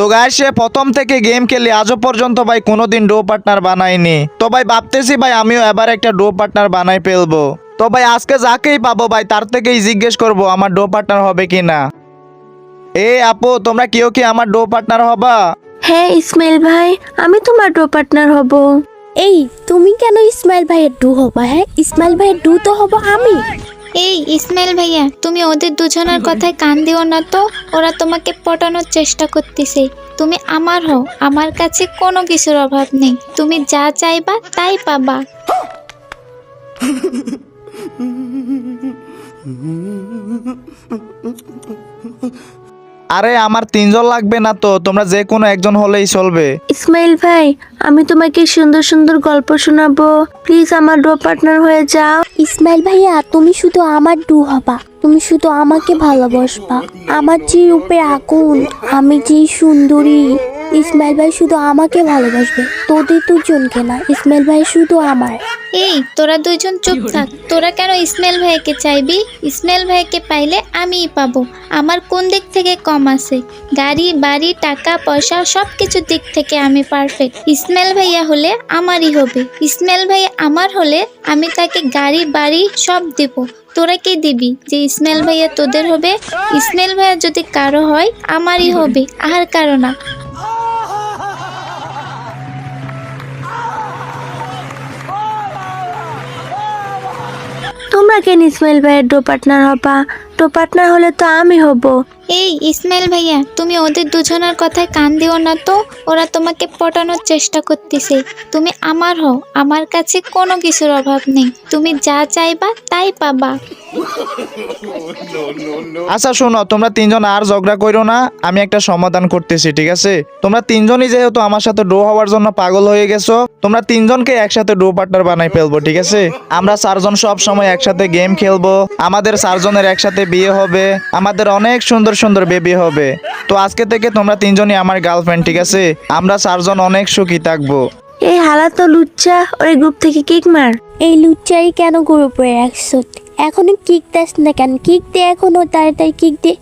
তো গাই সে প্রথম থেকে গেম খেলি আজও পর্যন্ত ভাই কোনোদিন ডো পার্টনার বানাইনি। তো ভাই ভাবতেছি ভাই আমিও এবার একটা ডো পার্টনার বানাই ফেলব। তো ভাই আজকে যাকেই পাবো ভাই তার থেকেই জিজ্ঞেস করব আমার ডো পার্টনার হবে কি না এ আপু তোমরা কেউ কি আমার ডো পার্টনার হবা? হ্যাঁ ইসমাইল ভাই আমি তোমার ডো পার্টনার হব। এই তুমি কেন ইসমাইল ভাইয়ের ডু হবা হ্যাঁ? ইসমাইল ভাইয়ের ডু তো হব আমি। এই, ইসমাইল ভাইয়া, তুমি ওদের দুজনের কথায় কান দিও না তো। ওরা তোমাকে পটানোর চেষ্টা করতেছে। তুমি আমার হও, আমার কাছে কোনো কিছুর অভাব নেই। তুমি যা চাইবা, তাই পাবা। আরে আমার তিনজন লাগবে না তো তোমরা যে কোনো একজন হলেই চলবে। ইসমাইল ভাই আমি তোমাকে সুন্দর সুন্দর গল্প শোনাবো। প্লিজ আমার ডো পার্টনার হয়ে যাও। ইসমাইল ভাইয়া তুমি শুধু আমার ডু হবা। তুমি শুধু আমাকে ভালোবাসবা। আমার যে রূপে আগুন আমি যে সুন্দরী। ইসমাইল ভাই শুধু আমাকে ভালোবাসবে তোদের দুজনকে না ইসমাইল ভাই শুধু আমার। এই তোরা দুইজন চুপ থাক। তোরা কেন ইসমাইল ভাইকে চাইবি? ইসমাইল ভাইকে পাইলে আমিই পাবো। আমার কোন দিক থেকে কম আছে? গাড়ি বাড়ি টাকা পয়সা সব কিছুর দিক থেকে আমি পারফেক্ট ইসমাইল ভাইয়া হলে আমারই হবে। ইসমাইল ভাই আমার হলে আমি তাকে গাড়ি বাড়ি সব দেব। তোরা কে দিবি যে ইসমাইল ভাইয়া তোদের হবে? ইসমাইল ভাইয়া যদি কারও হয় আমারই হবে। আর কারও না। তোমরা কেন ইসমাইল ভাইয়ের ডো পার্টনার হবা? ডো পার্টনার হলে তো আমি হব। এই ইসমাইল ভাইয়া, তুমি ওদের দুজনের কথায় কান দিও না তো? ওরা তোমাকে পটানোর চেষ্টা করতেছে। তুমি আমার হও, আমার কাছে কোনো কিছুর অভাব নেই। তুমি যা চাইবা তাই পাবা। আচ্ছা শোনো তোমরা তিনজন আর ঝগড়া করো না আমি একটা সমাধান করতেছি ঠিক আছে? তোমরা তিনজনই যেহেতু আমার সাথে ডো হওয়ার জন্য পাগল হয়ে গেছো তোমরা তিনজনকে একসাথে ডো পার্টনার বানাই ফেলব ঠিক আছে? আমরা চারজন সব সময় একসাথে গেম খেলব আমাদের চারজনের একসাথে বিয়ে হবে আমাদের অনেক সুন্দর সুন্দর বেবি হবে। তো আজকে থেকে তোমরা তিনজনই আমার গার্লফ্রেন্ড ঠিক আছে? আমরা চারজন অনেক সুখী থাকব। এই হালা তো লুচ্চা ওই গ্রুপ থেকে কিক মার। এই লুচ্চাই কেন গ্রুপে রাখছো? এখনও কিক দাস না কেন? কিক দে এখনও তাড়াতাড়ি কিক দে